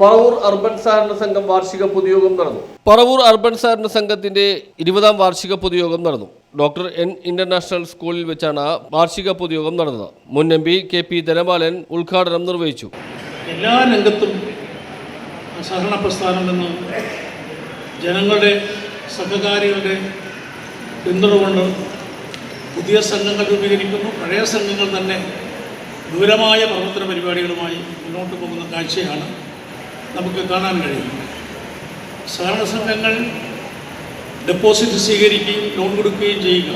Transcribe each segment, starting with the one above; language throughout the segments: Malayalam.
പറവൂർ അർബൻ സഹകരണ സംഘം വാർഷിക പൊതുയോഗം നടന്നു. പറവൂർ അർബൻ സഹകരണ സംഘത്തിന്റെ ഇരുപതാം വാർഷിക പൊതുയോഗം നടന്നു. ഡോക്ടർ എൻ ഇന്റർനാഷണൽ സ്കൂളിൽ വെച്ചാണ് വാർഷിക പൊതുയോഗം നടന്നത്. മുൻ M P K P Dhanapalan ഉദ്ഘാടനം നിർവഹിച്ചു. എല്ലാ രംഗത്തും സഹകരണ പ്രസ്ഥാനം എന്ന് ജനങ്ങളുടെ സഹകാരികളുടെ പിന്തുണ കൊണ്ട് പുതിയ സംഘങ്ങൾ രൂപീകരിക്കുന്നു. പഴയ സംഘങ്ങൾ തന്നെ ദൂരമായ പ്രവർത്തന പരിപാടികളുമായി മുന്നോട്ട് പോകുന്ന കാഴ്ചയാണ് നമുക്ക് കാണാൻ കഴിയും. സഹകരണ സംഘങ്ങൾ ഡെപ്പോസിറ്റ് സ്വീകരിക്കുകയും ലോൺ കൊടുക്കുകയും ചെയ്യുക.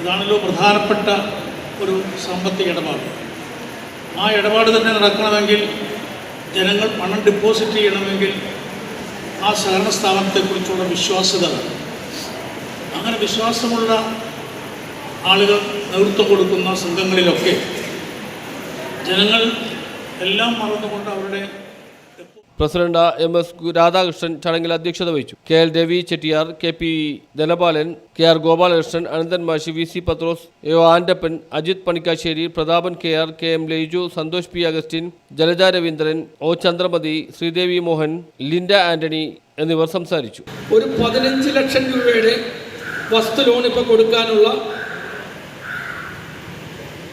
ഇതാണല്ലോ പ്രധാനപ്പെട്ട ഒരു സാമ്പത്തിക ഇടപാട്. ആ ഇടപാട് തന്നെ നടക്കണമെങ്കിൽ ജനങ്ങൾ പണം ഡെപ്പോസിറ്റ് ചെയ്യണമെങ്കിൽ ആ സഹകരണ സ്ഥാപനത്തെക്കുറിച്ചുള്ള വിശ്വാസ്യത അങ്ങനെ വിശ്വാസമുള്ള ആളുകൾ നേതൃത്വം കൊടുക്കുന്ന സംഘങ്ങളിലൊക്കെ ജനങ്ങൾ എല്ലാം മറന്നുകൊണ്ട് അവരുടെ പ്രസിഡന്റ് എം എസ് രാധാകൃഷ്ണൻ ചടങ്ങിൽ അധ്യക്ഷത വഹിച്ചു. K L Ravi Chettiyar K P Dhanapalan K R Gopalakrishnan Ananthan Mashi V C Pathros A Andappan Ajith Panikkassery Prathapan K R K M Laiju Santhosh P Augustine Jalaja Raveendran O Chandramathi Sreedevi Mohan Linda Antony എന്നിവർ സംസാരിച്ചു. ഒരു പതിനഞ്ച് ലക്ഷം രൂപയുടെ വസ്തു ലോൺ ഇപ്പോൾ കൊടുക്കാനുള്ള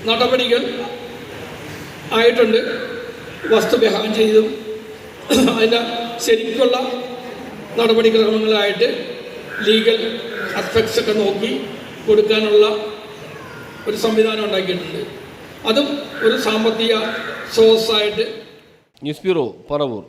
നടപടികൾ ആയിട്ടുണ്ട്. വസ്തു ബഹാൻ ചെയ്തും അതിന്റെ ശരിക്കുള്ള നടപടിക്രമങ്ങളായിട്ട് ലീഗൽ അസ്പെക്ട്സ് ഒക്കെ നോക്കി കൊടുക്കാനുള്ള ഒരു സംവിധാനം ഉണ്ടാക്കിയിട്ടുണ്ട്. അതും ഒരു സാമ്പത്തിക സ്രോതസ്സായിട്ട് ന്യൂസ് ബ്യൂറോ പറവൂർ.